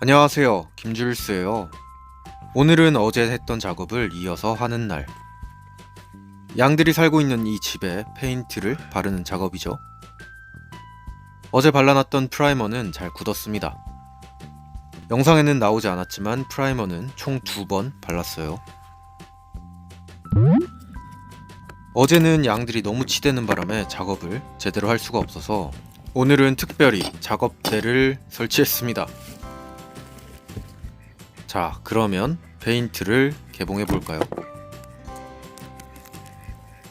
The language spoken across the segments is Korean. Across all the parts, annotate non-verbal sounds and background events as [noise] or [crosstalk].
안녕하세요. 김줄스예요. 오늘은 어제 했던 작업을 이어서 하는 날. 양들이 살고 있는 이 집에 페인트를 바르는 작업이죠. 어제 발라놨던 프라이머는 잘 굳었습니다. 영상에는 나오지 않았지만 프라이머는 총 두 번 발랐어요. 어제는 양들이 너무 치대는 바람에 작업을 제대로 할 수가 없어서 오늘은 특별히 작업대를 설치했습니다. 자, 그러면 페인트를 개봉해 볼까요?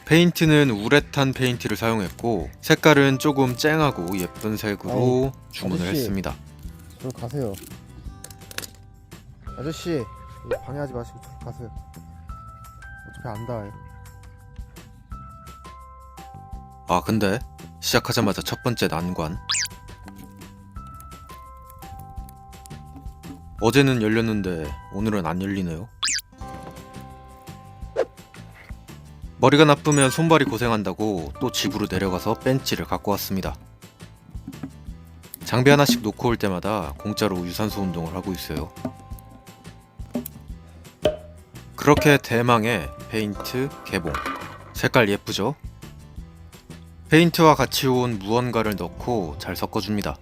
페인트는 우레탄 페인트를 사용했고 색깔은 조금 쨍하고 예쁜 색으로 주문을 아저씨. 했습니다. 저리 가세요. 아저씨, 방해하지 마시고 저리 가세요. 어차피 안 닿아요. 아, 근데 시작하자마자 첫 번째 난관. 어제는 열렸는데 오늘은 안 열리네요. 머리가 나쁘면 손발이 고생한다고 또 집으로 내려가서 벤치를 갖고 왔습니다. 장비 하나씩 놓고 올 때마다 공짜로 유산소 운동을 하고 있어요. 그렇게 대망의 페인트 개봉. 색깔 예쁘죠? 페인트와 같이 온 무언가를 넣고 잘 섞어줍니다.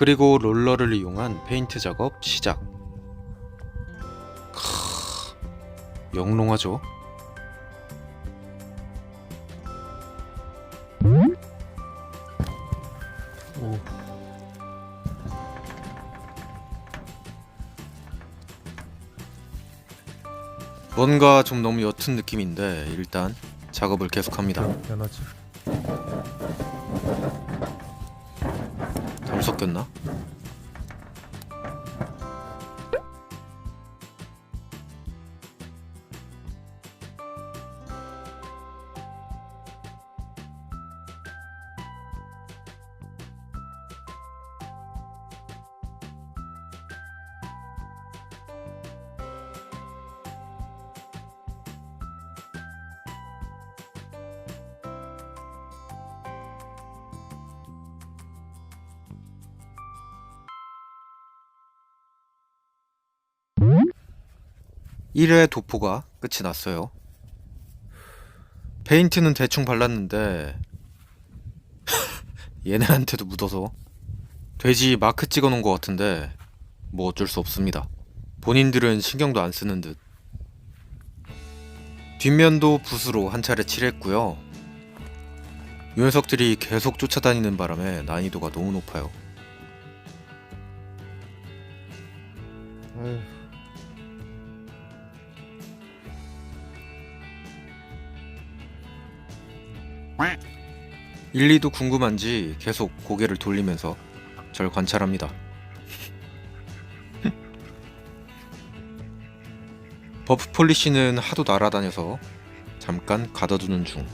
그리고 롤러를 이용한 페인트 작업 시작. 크, 영롱하죠? 오. 뭔가 좀 너무 옅은 느낌인데 일단 작업을 계속합니다. 변하지. 섞였나? 일회 도포가 끝이 났어요. 페인트는 대충 발랐는데 [laughs] 얘네한테도 묻어서 돼지 마크 찍어 놓은 것 같은데 뭐 어쩔 수 없습니다. 본인들은 신경도 안 쓰는 듯. 뒷면도 붓으로 한 차례 칠했고요. 이 녀석들이 계속 쫓아다니는 바람에 난이도가 너무 높아요. 에휴. 일리도 궁금한지 계속 고개를 돌리면서 절 관찰합니다. [laughs] 버프 폴리시는 하도 날아다녀서 잠깐 가둬두는 중.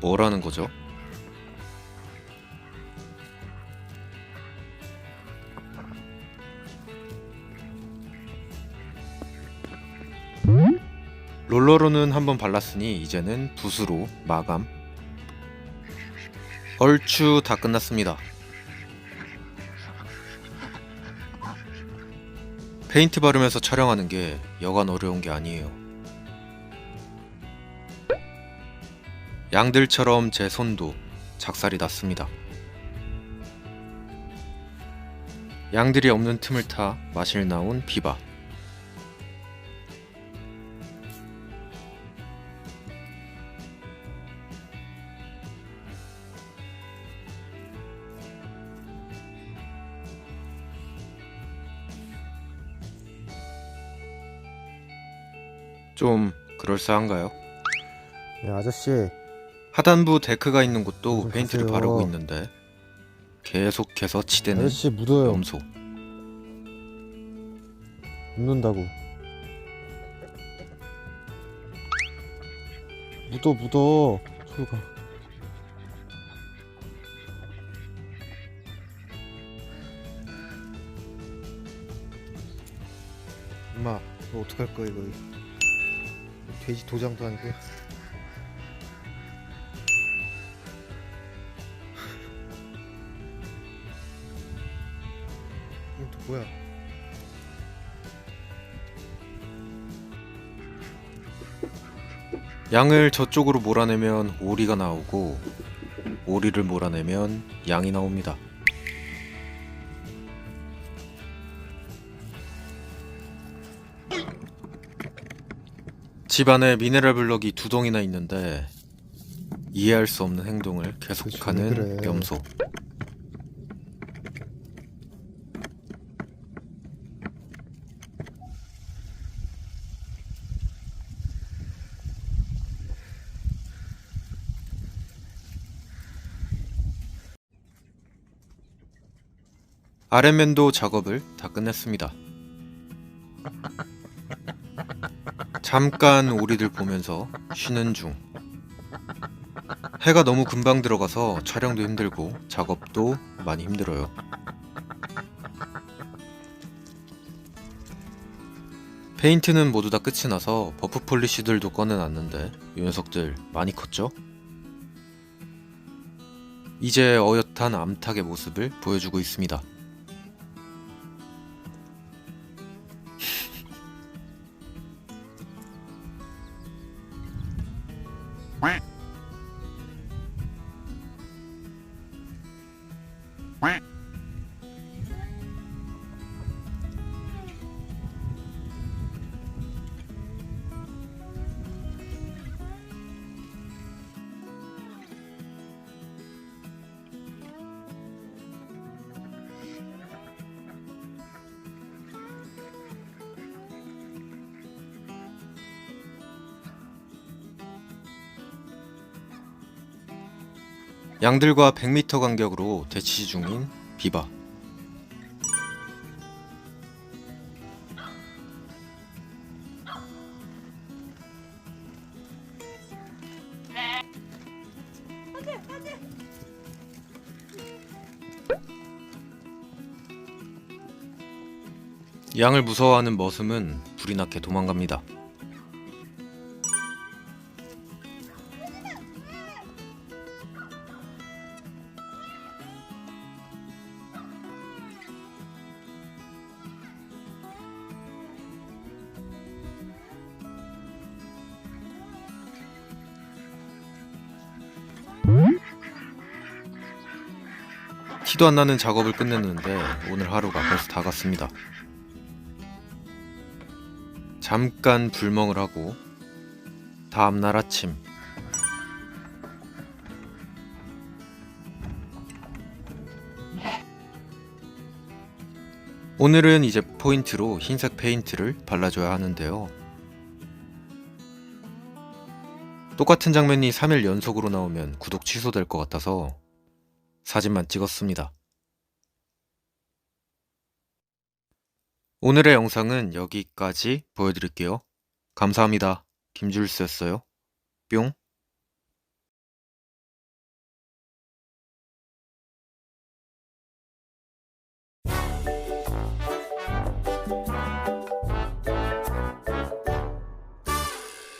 뭐라는 거죠? 롤러로는 한번 발랐으니 이제는 붓으로 마감. 얼추 다 끝났습니다. 페인트 바르면서 촬영하는 게 여간 어려운 게 아니에요. 양들처럼 제 손도 작살이 났습니다. 양들이 없는 틈을 타 마실 나온 비바. 좀 그럴싸한가요? 야, 아저씨. 하단부 데크가 있는 곳도 좀 페인트를 가세요. 바르고 있는데 계속해서 지대는 아저씨 묻어요. 염소 묻는다고. 묻어 묻어. 저리 가. 엄마, 이거 어떡할 거야, 이거. 돼지 도장도 아니고. 또 뭐야 양을 저쪽으로 몰아내면 오리가 나오고 오리를 몰아내면 양이 나옵니다. 집 안에 미네랄 블럭이 두 동이나 있는데 이해할 수 없는 행동을 계속하는 그래. 염소. 아랫맨도 작업을 다 끝냈습니다. 잠깐 오리들 보면서 쉬는 중. 해가 너무 금방 들어가서 촬영도 힘들고 작업도 많이 힘들어요. 페인트는 모두 다 끝이 나서 버프 폴리시들도 꺼내놨는데 이 녀석들 많이 컸죠? 이제 어엿한 암탉의 모습을 보여주고 있습니다. Quack. 양들과 100m 간격으로 대치 중인 비바. 양을 무서워하는 머슴은 불이 나게 도망갑니다. 티도 안 나는 작업을 끝냈는데 오늘 하루가 벌써 다 갔습니다. 잠깐 불멍을 하고 다음날 아침 오늘은 이제 포인트로 흰색 페인트를 발라줘야 하는데요. 똑같은 장면이 3일 연속으로 나오면 구독 취소될 것 같아서 사진만 찍었습니다. 오늘의 영상은 여기까지 보여드릴게요. 감사합니다. 김줄수였어요. 뿅.